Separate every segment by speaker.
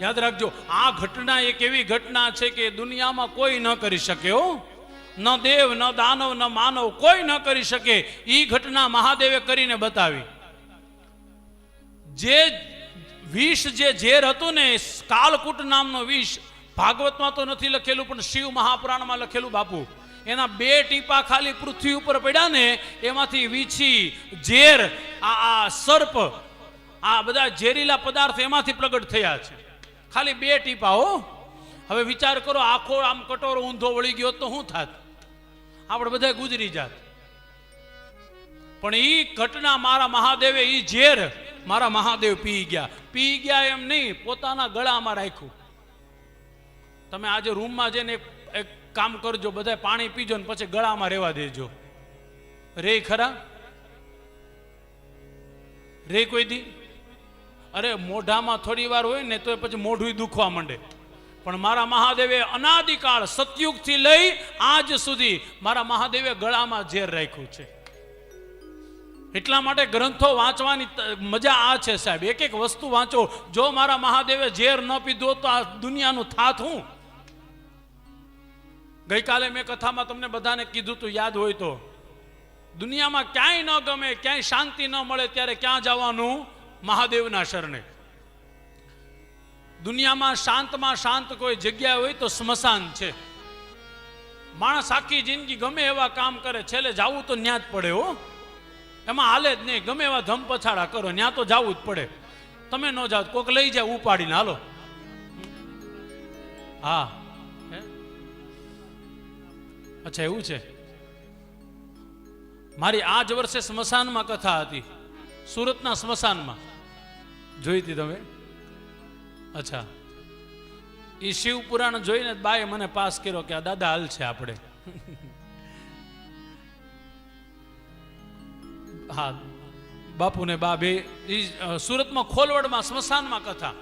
Speaker 1: યાદ રાખજો, આ ઘટના એક એવી ઘટના છે કે દુનિયામાં કોઈ ન કરી શકે હો. ન દેવ, ન દાનવ, ન માનવ, કોઈ ન કરી શકે. એ ઘટના મહાદેવે કરીને બતાવી. જે વિષ જે ઝેર હતું ને, કાલકૂટ નામનો વિષ, ભાગવતમાં તો નથી લખેલું, પણ શિવ મહાપુરાણમાં લખેલું બાપુ. એના બે ટીપા ખાલી પૃથ્વી ઉપર પડ્યા ને, એમાંથી વીછી, ઝેર આ, સર્પ, આ બધા ઝેરીલા પદાર્થ એમાંથી પ્રગટ થયા છે. ખાલી બે ટીપા હો હવે વિચાર કરો, આખો આમ કટોરો ઊંધો વળી ગયો તો શું થાત? આપણે બધા ગુજરી જાત. પણ એ ઘટના મારા મહાદેવે એ ઝેર મારા મહાદેવ પી ગયા. પી ગયા એમ નહીં, પોતાના ગળામાં રાખ્યું. તમે આજે રૂમમાં જઈને એક કામ કરજો બધા પાણી પીજો ને પછી ગળામાં રહેવા દેજો. રે ખરા? રે કોઈ દી? અરે, મોઢામાં થોડી વાર હોય ને તો પછી મોઢું દુખવા માંડે. પણ મારા મહાદેવે અનાદિકાળ સતયુગથી લઈ આજ સુધી મારા મહાદેવે ગળામાં ઝેર રાખ્યું છે. એટલા માટે ગ્રંથો વાંચવાની મજા આ છે સાહેબ. એક એક વસ્તુ વાંચો. જો મારા મહાદેવે ઝેર ન પીધો તો આ દુનિયાનું થાત હું? ગઈકાલે મેં કથામાં તમને બધાને કીધું તું, યાદ હોય તો. દુનિયામાં ક્યાંય ન ગમે, ક્યાંય શાંતિ ન મળે, ત્યારે ક્યાં જવાનું? મહાદેવના શરણે. દુનિયામાં શાંતમાં શાંત કોઈ જગ્યા હોય તો સ્મશાન છે. માણસ આખી જિંદગી ગમે એવા કામ કરે, છેલ્લે જાવું તો ન્યા જ પડે હો. એમાં હાલે જ નહીં, ગમે એવા ધમ પછાડા કરો, ન્યા તો જવું જ પડે. તમે ન જાઓ, કોક લઈ જાય ઉપાડીને, હાલો. હા? અચ્છા, એવું છે. મારી આ જ વર્ષે સ્મશાનમાં કથા હતી. સુરતના સ્મશાનમાં. જોઈ હતી તમે? અચ્છા. એ શિવ પુરાણ જોઈને બાએ મને પાસ કર્યો કે આ દાદા હાલ છે આપણે. હા બાપુ ને બા બે એ સુરતમાં ખોલવડમાં સ્મશાનમાં કથા.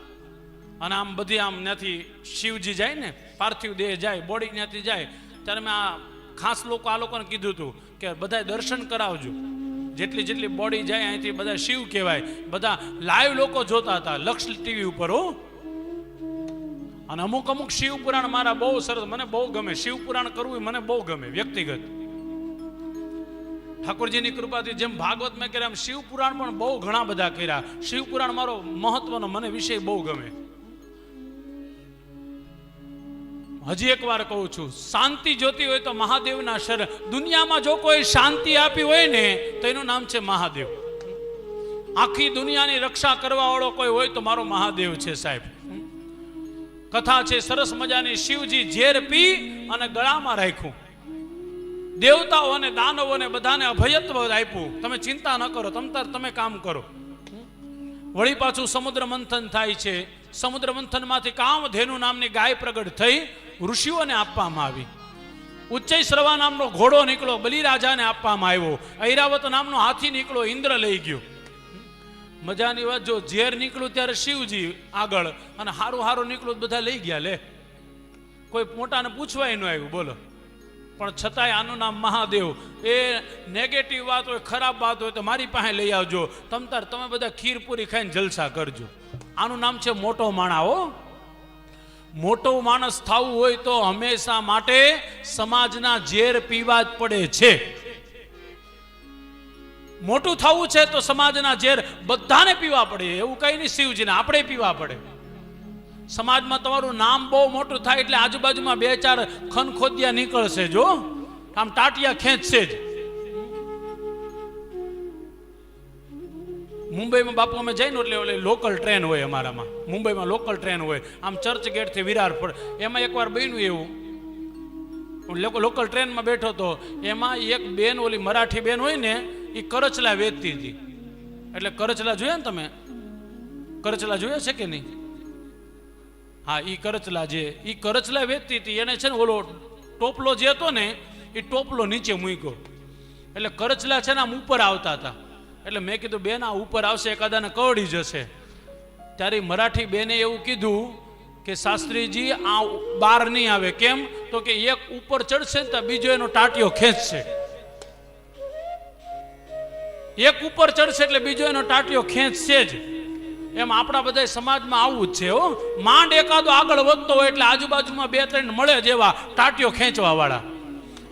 Speaker 1: અને આમ બધી આમ ત્યાંથી શિવજી જાય ને, પાર્થિવ દેહ જાય, બોડી ત્યાંથી જાય. ત્યારે મેં આ ખાસ લોકો, આ લોકોને કીધું હતું કે બધા દર્શન કરાવજો. જેટલી જેટલી બોડી જાય અહીંથી બધા શિવ કહેવાય. બધા લાઈવ લોકો જોતા હતા. લક્ષ ટીવી ઉપર, હો. અને અમુક અમુક શિવ પુરાણ મારા બહુ સરસ, મને બહુ ગમે. શિવ પુરાણ કરવું મને બહુ ગમે, વ્યક્તિગત. ઠાકોરજીની કૃપાથી જેમ ભાગવત મેં કર્યા, એમ શિવ પુરાણ પણ બહુ ઘણા બધા કર્યા. શિવ પુરાણ મારો મહત્વનો, મને વિષય બહુ ગમે. હજી એક વાર કહું છું, શાંતિ જોતી હોય તો મહાદેવના શરણ દુનિયામાં જો કોઈ શાંતિ આપી હોય ને, તો એનું નામ છે મહાદેવ. આખી દુનિયાની રક્ષા કરવા વાળો કોઈ હોય તો મારો મહાદેવ છે સાહેબ. કથા છે, સરસ મજાની શિવજી ઝેર પી અને ગળામાં રાખ્યું. દેવતાઓ અને દાનવોને બધાને અભયત્વ આપ્યું. તમે ચિંતા ન કરો, તમ તાર તમે કામ કરો. વળી પાછું સમુદ્ર મંથન થાય છે. સમુદ્ર મંથનમાંથી કામધેનુ નામની ગાય પ્રગટ થઈ. ઋષિઓને આપવામાં આવી. ઉચ્ચય શ્રવા નામનો ઘોડો નીકળો બલિરાજાને આપવામાં આવ્યો. ઐરાવત નામનો હાથી નીકળો ઇન્દ્ર લઈ ગયો. મજાની વાત, જો ઝેર નીકળ્યું ત્યારે શિવજી આગળ અને હારું હારું નીકળ્યું બધા લઈ ગયા, લે. કોઈ મોટાને પૂછવાય ન આવ્યું, બોલો. પણ છતાંય આનું નામ મહાદેવ. એ નેગેટિવ વાત હોય, ખરાબ વાત હોય, તો મારી પાસે લઈ આવજો. તમ તાર, તમે બધા ખીર પૂરી ખાઈને જલસા કરજો. આનું નામ છે મોટો માણા, હો. મોટો માણસ થવું હોય તો હંમેશા માટે સમાજના ઝેર પીવા જ પડે છે. મોટું થવું છે તો સમાજના ઝેર બધાને પીવા પડે. એવું કઈ નહીં શિવજીને, આપણે પીવા પડે. સમાજમાં તમારું નામ બહુ મોટું થાય એટલે આજુબાજુમાં બે ચાર ખનખોદિયા નીકળશે જો. આમ ટાટિયા ખેંચશે જ. મુંબઈમાં બાપુ, અમે જઈને એટલે ઓલે લોકલ ટ્રેન હોય અમારામાં. મુંબઈમાં લોકલ ટ્રેન હોય. આમ ચર્ચ ગેટથી વિરાર પર એમાં એકવાર બન્યું એવું. લોકો લોકલ ટ્રેનમાં બેઠો તો એમાં એક બેન, ઓલી મરાઠી બેન હોય ને એ કરચલા વેચતી હતી. એટલે કરચલા જોયા ને તમે? કરચલા જોયા છે કે નહીં? હા એ કરચલા જે એ કરચલા વેચતી હતી. એને છે ને ઓલો ટોપલો જે હતો ને એ ટોપલો નીચે મૂક્યો. એટલે કરચલા છે ને આમ ઉપર આવતા હતા. એટલે મેં કીધું, બેન, આ ઉપર આવશે, એકાદાને કવડી જશે. ત્યારે મરાઠી બેને એવું કીધું કે, શાસ્ત્રીજી, આ બહાર નહીં આવે. કેમ? તો કે એક ઉપર ચડશે ને તો બીજો એનો ટાટિયો ખેંચશે. એક ઉપર ચડશે એટલે બીજો એનો ટાટિયો ખેંચશે જ. એમ આપણા બધા સમાજમાં આવું જ છે, હો. માંડ એકાદો આગળ વધતો હોય એટલે આજુબાજુમાં બે ત્રણ મળે જેવા ટાટિયો ખેંચવા વાળા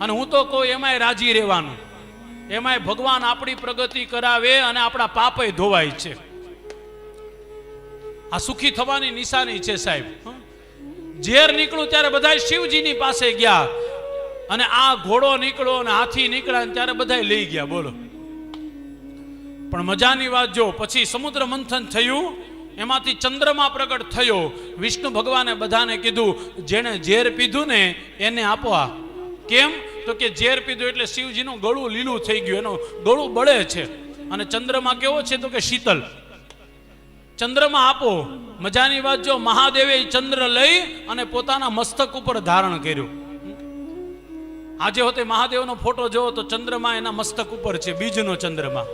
Speaker 1: અને હું તો કહું એમાંય રાજી રહેવાનું. એમાંય ભગવાન આપણી પ્રગતિ કરાવે અને આપણા પાપય ધોવાય છે. આ સુખી થવાની નિશાની છે સાહેબ. ઝેર નીકળું ત્યારે બધા શિવજીની પાસે ગયા અને આ ઘોડો નીકળો અને હાથી નીકળ્યા ત્યારે બધા લઈ ગયા, બોલો. પણ મજાની વાત જો, પછી સમુદ્ર મંથન થયું, એમાંથી ચંદ્રમા પ્રગટ થયો. વિષ્ણુ ભગવાને બધાને કીધું, જેણે ઝેર પીધું ને એને આપવા કેમ? તો કે ઝેર પીધું એટલે શિવજીનું ગળું લીલું થઈ ગયું, એનું ગળું બળે છે. અને ચંદ્રમા કેવો છે તો કે શીતલ. ચંદ્રમાં આપો, મજાની વાત જો, મહાદેવે ચંદ્ર લઈ અને પોતાના મસ્તક ઉપર ધારણ કર્યું. આજે હોતે મહાદેવનો ફોટો જોવો તો ચંદ્રમા એના મસ્તક ઉપર છે, બીજનો ચંદ્રમા.